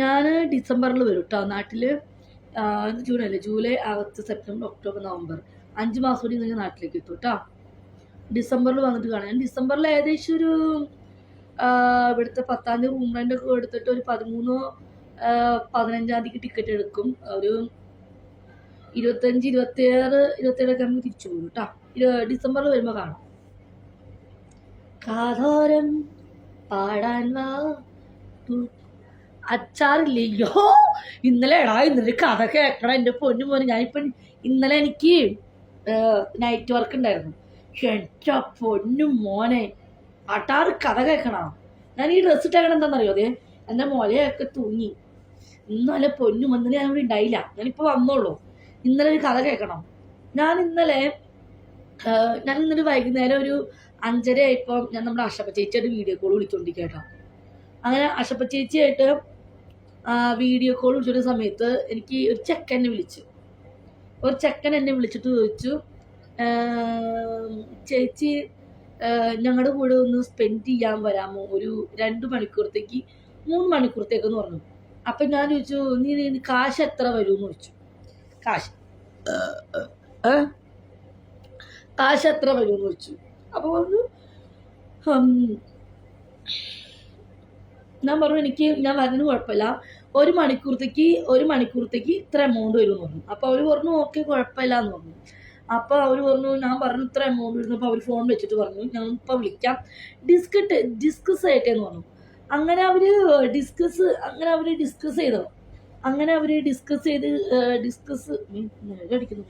ഞാൻ ഡിസംബറിൽ വരും കേട്ടോ നാട്ടിൽ ജൂൺ അല്ലേ? July August September October November. അഞ്ച് മാസം കൂടി നിങ്ങൾ നാട്ടിലേക്ക് എത്തും കേട്ടോ ഡിസംബറിൽ വന്നിട്ട് കാണാം. ഞാൻ ഡിസംബറിൽ ഏകദേശം ഒരു ഇവിടുത്തെ പത്താം തീയതി റൂം റെന്റ് ഒക്കെ എടുത്തിട്ട് ഒരു പതിമൂന്നോ പതിനഞ്ചാം തീയതിക്ക് ടിക്കറ്റ് എടുക്കും. ഒരു ഇരുപത്തഞ്ച് ഇരുപത്തിയാറ് ഇരുപത്തേഴൊക്കെ നമുക്ക് തിരിച്ചു പോകും കേട്ടോ ഡിസംബറിൽ വരുമ്പോൾ കാണാം. കാതോരം. പാടാൻ വാ. അച്ചാറില്ലയോ ഇന്നലെ എടാ ഇന്നലെ കഥ കേൾക്കണം എന്റെ പൊന്നു മോനെ ഞാനിപ്പം ഇന്നലെ എനിക്ക് നൈറ്റ് വർക്ക് ഉണ്ടായിരുന്നു എന്റെ പൊന്നു മോനെ അട്ടാറ് കഥ കേൾക്കണം ഞാൻ ഈ ഡ്രസ്സ് ഇട്ടേക്കണം എന്താണെന്നറിയോ അതെ? എന്റെ മോലെയൊക്കെ തൂങ്ങി. ഇന്നലെ പൊന്നു ഇന്നലെ ഞാൻ ഇവിടെ ഉണ്ടായില്ല ഞാനിപ്പോൾ വന്നോളൂ. ഇന്നലെ ഒരു കഥ കേൾക്കണം ഞാൻ ഇന്നലെ ഞാൻ ഇന്നലെ വൈകുന്നേരം ഒരു അഞ്ചര ആയപ്പോൾ ഞാൻ നമ്മുടെ അഷപ്പ ചേച്ചിയായിട്ട് വീഡിയോ കോൾ വിളിച്ചോണ്ടിരിക്കുക കേട്ടോ അങ്ങനെ അഷപ്പ ചേച്ചിയായിട്ട് വീഡിയോ കോൾ വിളിച്ചൊരു സമയത്ത് എനിക്ക് ഒരു ചെക്കൻ എന്നെ വിളിച്ചു. ഒരു ചെക്കൻ എന്നെ വിളിച്ചിട്ട് ചോദിച്ചു ചേച്ചി ഞങ്ങളുടെ കൂടെ ഒന്ന് സ്പെൻഡ് ചെയ്യാൻ വരാമോ? ഒരു രണ്ട് മണിക്കൂറത്തേക്ക് മൂന്ന് മണിക്കൂറത്തേക്കെന്ന് പറഞ്ഞു. അപ്പം ഞാൻ ചോദിച്ചു നീ നീ കാശ് എത്ര വരുമെന്ന് ചോദിച്ചു. കാശ്. കാശ് എത്ര വരുമെന്ന് ചോദിച്ചു. അപ്പോൾ പറഞ്ഞു "ഹം, ഞാൻ പറഞ്ഞു എനിക്ക് ഞാൻ വരുന്നത് കുഴപ്പമില്ല. ഒരു മണിക്കൂറത്തേക്ക് ഒരു മണിക്കൂറത്തേക്ക് ഇത്ര എമൗണ്ട് വരും എന്ന് പറഞ്ഞു. അപ്പോൾ അവർ പറഞ്ഞു ഓക്കെ കുഴപ്പമില്ല എന്ന് പറഞ്ഞു. അപ്പോൾ അവർ പറഞ്ഞു ഞാൻ പറഞ്ഞു ഇത്ര എമൗണ്ട് വരുന്നു. അപ്പോൾ അവർ ഫോൺ വെച്ചിട്ട് പറഞ്ഞു ഞാൻ ഇപ്പോൾ വിളിക്കാം. ഡിസ്ക് ഡിസ്കസ് ആയിട്ടേന്ന് പറഞ്ഞു. അങ്ങനെ അവർ ഡിസ്കസ് അങ്ങനെ അവർ ഡിസ്കസ് ചെയ്തോ അങ്ങനെ അവർ ഡിസ്കസ് ചെയ്ത് ഡിസ്കസ് അടിക്കുന്നു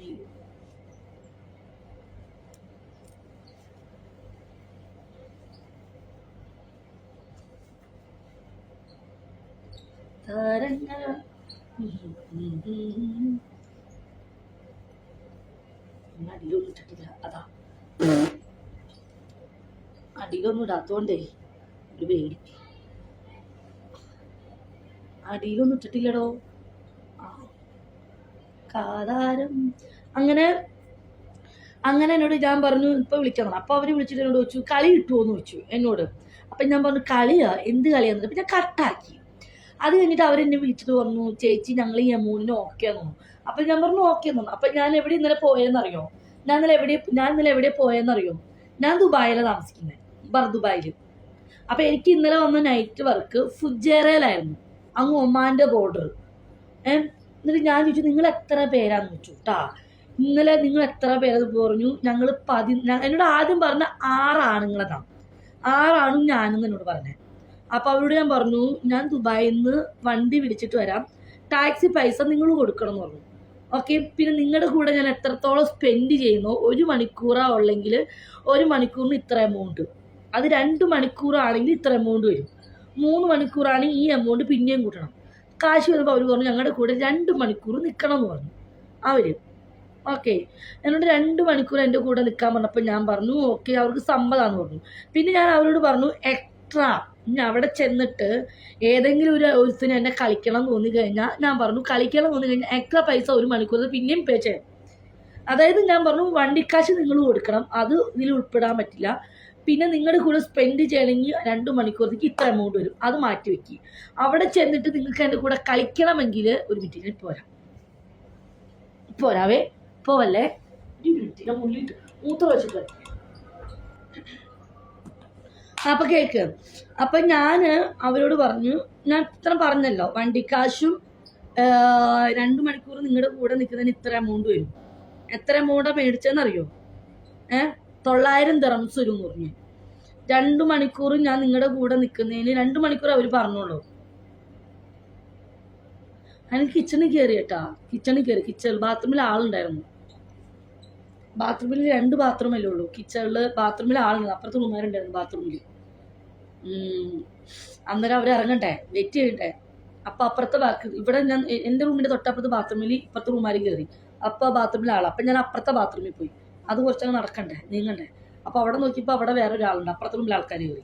തരംഗ അടിയിലൊന്നും അതാ. അടിയിലൊന്നും ഇടാത്തോണ്ടേ ഒരു പേടി. അടിയിലൊന്നും ഇട്ടിട്ടില്ലടോ. കാതാരം. അങ്ങനെ അങ്ങനെ എന്നോട് ഞാൻ പറഞ്ഞു ഇപ്പൊ വിളിക്കണം അപ്പോൾ അവർ വിളിച്ചിട്ട് എന്നോട് ചോദിച്ചു കളി കിട്ടുമോ എന്ന് ചോദിച്ചു എന്നോട്. അപ്പം ഞാൻ പറഞ്ഞു കളിയാ? എന്ത് കളിയാന്ന് അപ്പം ഞാൻ കട്ടാക്കി. അത് കഴിഞ്ഞിട്ട് അവരെന്നെ വിളിച്ചിട്ട് പറഞ്ഞു ചേച്ചി ഞങ്ങൾ ഈ എമൗണ്ടിന് ഓക്കെ എന്ന് അപ്പം ഞാൻ പറഞ്ഞു ഓക്കെ എന്ന് അപ്പം ഞാൻ എവിടെ ഇന്നലെ പോയെന്നറിയോ? ഞാൻ ഇന്നലെ എവിടെ ഞാൻ ഇന്നലെ എവിടെ പോയെന്നറിയോ? ഞാൻ ദുബായിലാണ് താമസിക്കുന്നത് ബർ ദുബായിൽ അപ്പൊ എനിക്ക് ഇന്നലെ വന്ന നൈറ്റ് വർക്ക് ഫുജേറയിലായിരുന്നു അങ്ങ് ഒമാന്റെ ബോർഡർ ഏഹ് എന്നിട്ട് ഞാൻ ചോദിച്ചു നിങ്ങൾ എത്ര പേരാന്ന് ചോദിച്ചു കേട്ടാ ഇന്നലെ നിങ്ങൾ എത്ര പേരത് പറഞ്ഞു? ഞങ്ങൾ പതി എന്നോട് ആദ്യം പറഞ്ഞ ആറ് ആണുങ്ങളതാണ് ആറാണും ഞാനും എന്നോട് പറഞ്ഞത് അപ്പോൾ അവരോട് ഞാൻ പറഞ്ഞു ഞാൻ ദുബായിൽ നിന്ന് വണ്ടി വിളിച്ചിട്ട് വരാം. ടാക്സി പൈസ നിങ്ങൾ കൊടുക്കണം എന്ന് പറഞ്ഞു. ഓക്കെ? പിന്നെ നിങ്ങളുടെ കൂടെ ഞാൻ എത്രത്തോളം സ്പെൻഡ് ചെയ്യുന്നു ഒരു മണിക്കൂറാ ഉള്ളെങ്കിൽ ഒരു മണിക്കൂറിന് ഇത്ര എമൗണ്ട് അത് രണ്ട് മണിക്കൂറാണെങ്കിൽ ഇത്ര എമൗണ്ട് വരും. മൂന്ന് മണിക്കൂറാണെങ്കിൽ ഈ എമൗണ്ട് പിന്നെയും കൂട്ടണം. കാശ് വരുമ്പോൾ അവർ പറഞ്ഞു ഞങ്ങളുടെ കൂടെ രണ്ട് മണിക്കൂർ നിൽക്കണം എന്ന് പറഞ്ഞു അവർ ഓക്കെ? എന്നോട് രണ്ട് മണിക്കൂർ എന്റെ കൂടെ നിൽക്കാൻ പറഞ്ഞപ്പോൾ ഞാൻ പറഞ്ഞു ഓക്കെ അവർക്ക് സമ്മതമാണെന്ന് പറഞ്ഞു. പിന്നെ ഞാൻ അവരോട് പറഞ്ഞു എക്സ്ട്രാ ഇനി അവിടെ ചെന്നിട്ട് ഏതെങ്കിലും ഒരു ഒരുത്തിന് എന്നെ കളിക്കണം എന്ന് തോന്നി കഴിഞ്ഞാൽ ഞാൻ പറഞ്ഞു കളിക്കണം തോന്നി കഴിഞ്ഞാൽ എക്സ്ട്രാ പൈസ ഒരു മണിക്കൂർ പിന്നെയും പേ ചെയ്യണം. അതായത് ഞാൻ പറഞ്ഞു വണ്ടിക്കാശ് നിങ്ങൾ കൊടുക്കണം അത് ഇതിൽ ഉൾപ്പെടാൻ പറ്റില്ല. പിന്നെ നിങ്ങളുടെ കൂടെ സ്പെൻഡ് ചെയ്യണമെങ്കിൽ രണ്ട് മണിക്കൂറത്തേക്ക് ഇത്ര എമൗണ്ട് വരും അത് മാറ്റി വെക്കി. അവിടെ ചെന്നിട്ട് നിങ്ങൾക്ക് എന്റെ കൂടെ കളിക്കണമെങ്കിൽ ഒരു മിനിറ്റിന് പോരാ. പോരാവേ പോവല്ലേ? ഒരു മിനിറ്റ് ഞാൻ മുള്ളിട്ട് മൂത്ര വെച്ചിട്ട്. അപ്പൊ കേക്ക്. അപ്പൊ ഞാൻ അവരോട് പറഞ്ഞു ഞാൻ ഇത്ര പറഞ്ഞല്ലോ വണ്ടിക്കാശും രണ്ട് മണിക്കൂർ നിങ്ങളുടെ കൂടെ നിൽക്കുന്നതിന് ഇത്ര എമൗണ്ട് വരും. എത്ര എമൗണ്ടാ മേടിച്ചതെന്നറിയോ ഏഹ് തൊള്ളായിരം ദിറംസ് വരും പറഞ്ഞു. രണ്ട് മണിക്കൂർ ഞാൻ നിങ്ങളുടെ കൂടെ നിൽക്കുന്നതിന് രണ്ട് മണിക്കൂർ അവർ പറഞ്ഞോളൂ. അതിന് കിച്ചണിൽ കയറി കേട്ടാ. കിച്ചണിൽ കയറി കിച്ചൺ ബാത്റൂമിൽ ആളുണ്ടായിരുന്നു. ബാത്റൂമിൽ രണ്ട് ബാത്റൂമല്ലേ ഉള്ളൂ. കിച്ചണിൽ ബാത്റൂമിൽ ആളുണ്ട്. അപ്പുറത്ത് റൂമാരുണ്ടായിരുന്നു ബാത്റൂമിൽ അന്നേരം അവർ ഇറങ്ങട്ടെ വെയിറ്റ് ചെയ്യട്ടെ അപ്പൊ അപ്പുറത്തെ ബാക്ക് ഇവിടെ ഞാൻ എന്റെ റൂമിന്റെ തൊട്ടപ്പുറത്തെ ബാത്റൂമിൽ ഇപ്പുറത്തെ റൂമാരി കയറി അപ്പൊ ബാത്റൂമിൽ ആളാ. അപ്പൊ ഞാൻ അപ്പുറത്തെ ബാത്റൂമിൽ പോയി. അത് കുറച്ചങ്ങ് നടക്കണ്ടേ? നീങ്ങണ്ടേ? അപ്പൊ അവിടെ നോക്കിയപ്പോൾ അവിടെ വേറെ ഒരാളുണ്ട്. അപ്പുറത്തെ റൂമിൽ ആൾക്കാർ കയറി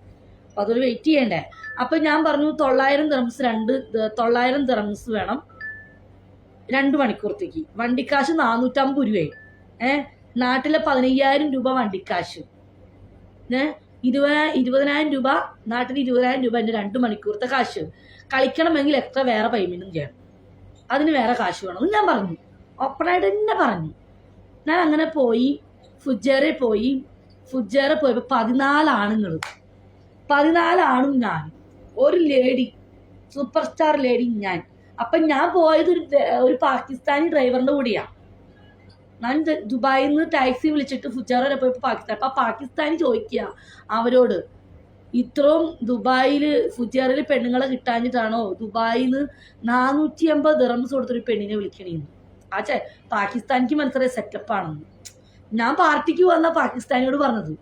അപ്പൊ അതൊരു വെയിറ്റ് ചെയ്യണ്ടേ? അപ്പൊ ഞാൻ പറഞ്ഞു തൊള്ളായിരം ദിറംസ് രണ്ട് തൊള്ളായിരം ദിറംസ് വേണം രണ്ട് മണിക്കൂർത്തേക്ക് വണ്ടിക്കാശ് നാനൂറ്റമ്പത് രൂപയായി. ഏഹ് നാട്ടിലെ പതിനയ്യായിരം രൂപ വണ്ടിക്കാശ്. ഏ? ഇരുപതിനാ ഇരുപതിനായിരം രൂപ നാട്ടിൽ ഇരുപതിനായിരം രൂപ എന്റെ രണ്ട് മണിക്കൂറത്തെ കാശ്. കളിക്കണമെങ്കിൽ എത്ര വേറെ പേയ്മെന്റും ചെയ്യണം അതിന് വേറെ കാശ് വേണം. ഞാൻ പറഞ്ഞു. ഓപ്പണായിട്ട് തന്നെ പറഞ്ഞു. ഞാൻ അങ്ങനെ പോയി ഫുജേറെ പോയി. ഫുജേറെ പോയപ്പോൾ പതിനാല് ആണുങ്ങൾ പതിനാല് ആണും ഞാൻ. ഒരു ലേഡി സൂപ്പർ സ്റ്റാർ ലേഡി ഞാൻ. അപ്പം ഞാൻ പോയത് ഒരു ഒരു പാകിസ്ഥാനി ഡ്രൈവറിന്റെ കൂടെയാണ് ഞാൻ ദുബായിൽ നിന്ന് ടാക്സി വിളിച്ചിട്ട് ഫുജാറ പോയപ്പോൾ പാകിസ്ഥാൻ അപ്പം ആ പാകിസ്ഥാനി ചോദിക്കുക അവരോട് ഇത്രയും ദുബായിൽ ഫുജാറിൽ പെണ്ണുങ്ങളെ കിട്ടാഞ്ഞിട്ടാണോ ദുബായിൽ നിന്ന് നാനൂറ്റി അമ്പത് ദിറംസ് കൊടുത്തൊരു പെണ്ണിനെ വിളിക്കണേന്ന് ആ ചേ പാകിസ്ഥാനിക്ക് മനസ്സിലായ സെറ്റപ്പാണെന്ന് ഞാൻ പാർട്ടിക്ക് വന്ന പാകിസ്ഥാനിയോട് പറഞ്ഞത്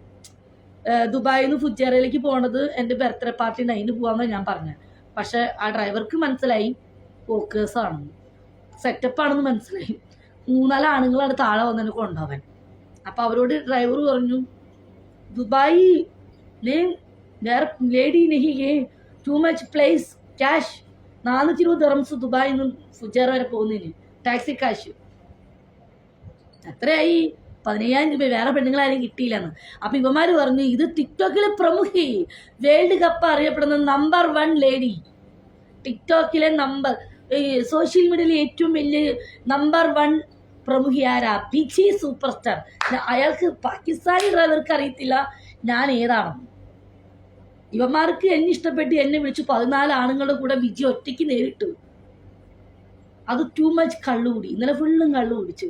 ദുബായിൽ നിന്ന് ഫുജാറയിലേക്ക് പോണത് എന്റെ ബർത്ത്ഡേ പാർട്ടി ഉണ്ട് അതിന് പോകാമെന്നാണ് ഞാൻ പറഞ്ഞത് പക്ഷെ ആ ഡ്രൈവർക്ക് മനസ്സിലായി പോക്കേഴ്സ് ആണെന്ന് സെറ്റപ്പ് ആണെന്ന് മനസ്സിലായി. മൂന്നാൽ ആണുങ്ങളാണ് താഴെ വന്നതിന് കൊണ്ടുപോവാൻ അപ്പൊ അവരോട് ഡ്രൈവർ പറഞ്ഞു ദുബായി ലേ വേറെ ലേഡി നെഹി ഏ ടു മച്ച് പ്ലേസ് ക്യാഷ് നാനൂറ്റി ഇരുപത് ദറംസ് ദുബായിൽ നിന്ന് ഫുജേറ വരെ പോകുന്നതിന്. ടാക്സി കാശ് എത്രയായി പതിനയ്യായിരം രൂപ. വേറെ പെണ്ണുങ്ങളാരും കിട്ടിയില്ലെന്ന്. അപ്പൊ ഇവന്മാര് പറഞ്ഞു ഇത് ടിക്ടോക്കിലെ പ്രമുഖി. വേൾഡ് കപ്പ് അറിയപ്പെടുന്ന നമ്പർ വൺ ലേഡി ടിക്ടോക്കിലെ നമ്പർ സോഷ്യൽ മീഡിയയിലെ ഏറ്റവും വലിയ നമ്പർ വൺ പ്രമുഖി ആരാ ബിജി സൂപ്പർ സ്റ്റാർ. അയാൾക്ക് പാകിസ്ഥാനി ഡ്രൈവർക്ക് അറിയത്തില്ല. ഞാൻ ഏതാണെന്ന് ഇവന്മാർക്ക് എന്നെ ഇഷ്ടപ്പെട്ട് എന്നെ വിളിച്ചു പതിനാല് ആണുങ്ങളുടെ കൂടെ വിജി ഒറ്റയ്ക്ക് നേരിട്ടു. അത് ടു മച്ച് കള്ളുകൂടി ഇന്നലെ ഫുള്ളും കള്ളു കുടിച്ചു.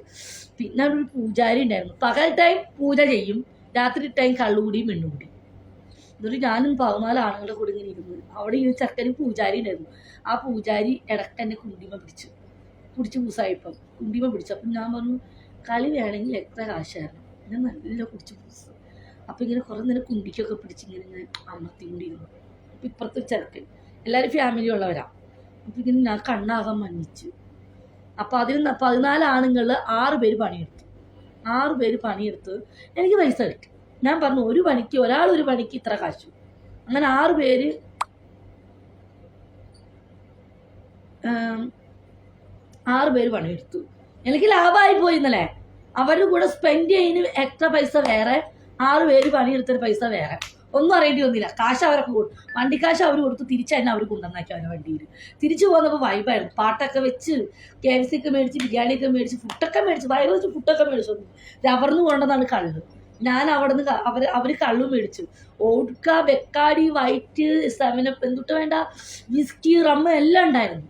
പിന്നെ ഒരു പൂജാരി ഉണ്ടായിരുന്നു. പകൽ ടൈം പൂജ ചെയ്യും. രാത്രി ടൈം കള്ളുകൂടിയും പെണ്ണുകൂടി എന്നിട്ട് ഞാനും പതിനാല് ആണുങ്ങളുടെ കൂടെ ഇങ്ങനെ ഇരുന്നു അവിടെ ഈ ചെക്കന് പൂജാരി ഉണ്ടായിരുന്നു. ആ പൂജാരി ഇടയ്ക്ക് എന്നെ കുണ്ടിമ പിടിച്ചു. കുടിച്ച് പൂസായിപ്പം കുണ്ടിമ പിടിച്ചു. അപ്പം ഞാൻ പറഞ്ഞു കളി വേണമെങ്കിൽ എത്ര കാശായിരുന്നു? ഞാൻ നല്ല കുടിച്ച് പൂസ് അപ്പം ഇങ്ങനെ കുറേ നേരം കുണ്ടിക്കൊക്കെ പിടിച്ച് ഇങ്ങനെ ഇങ്ങനെ അമർത്തിക്കൊണ്ടിരുന്നു. അപ്പം ഇപ്പുറത്തെ ചെറുക്കൻ എല്ലാവരും ഫാമിലി ഉള്ളവരാ. അപ്പം ഇങ്ങനെ ഞാൻ കണ്ണാകാൻ മഞ്ഞിച്ചു. അപ്പം അതിൽ പതിനാല് ആണുങ്ങളിൽ ആറ് പേര് പണിയെടുത്തു. ആറ് പേര് പണിയെടുത്ത് എനിക്ക് പൈസ കിട്ടി. ഞാൻ പറഞ്ഞു ഒരു പണിക്ക് ഒരാൾ ഒരു പണിക്ക് ഇത്ര കാശു. അങ്ങനെ ആറ് പേര് ആറ് പേര് പണിയെടുത്തു. എനിക്ക് ലാഭമായി പോയി ഇന്നലെ. അവരുടെ കൂടെ സ്പെൻഡ് ചെയ്യുന്ന എക്സ്ട്രാ പൈസ വേറെ ആറ് പേര് പണിയെടുത്തൊരു പൈസ വേറെ. ഒന്നും അറിയേണ്ടി വന്നില്ല. കാശ് അവരൊക്കെ കൊടുത്തു വണ്ടിക്കാശ് അവർ കൊടുത്ത് തിരിച്ച് തന്നെ അവർ കൊണ്ടുവന്നാക്കി അവരുടെ വണ്ടിയിൽ തിരിച്ചു പോകുന്നപ്പോൾ വൈബായിരുന്നു പാട്ടൊക്കെ വെച്ച് കെ എഫ് സി ഒക്കെ മേടിച്ച് ബിരിയാണിയൊക്കെ മേടിച്ച് ഫുഡൊക്കെ മേടിച്ച് വയറ് വെച്ച് ഫുഡൊക്കെ മേടിച്ചു വന്നു. രവർന്ന് കൊണ്ടുവന്നാണ് കള്ള്. ഞാൻ അവിടെ നിന്ന് അവർ അവർ കള്ളു മേടിച്ചു. ഓട്ക വെക്കാടി വൈറ്റ് സെവനപ്പ് എന്തുട്ട് വേണ്ട വിസ്കി റമ്മ് എല്ലാം ഉണ്ടായിരുന്നു.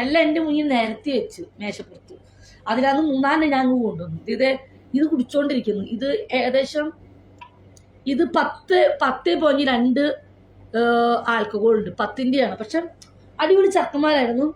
എല്ലാം എന്റെ മുന്നിൽ നിരത്തി വെച്ചു മേശപ്പുറത്ത്. അതിനകത്ത് മൂന്നാലിനെ ഞാൻ കൊണ്ടുവന്നു. ഇത് ഇത് കുടിച്ചോണ്ടിരിക്കുന്നു. ഇത് ഏകദേശം ഇത് പത്ത് പത്ത് പോയിന്റ് രണ്ട് ആൽക്കഹോൾ ഉണ്ട്. പത്തിന്റെയാണ് പക്ഷെ അടിപൊളി ചക്കന്മാരായിരുന്നു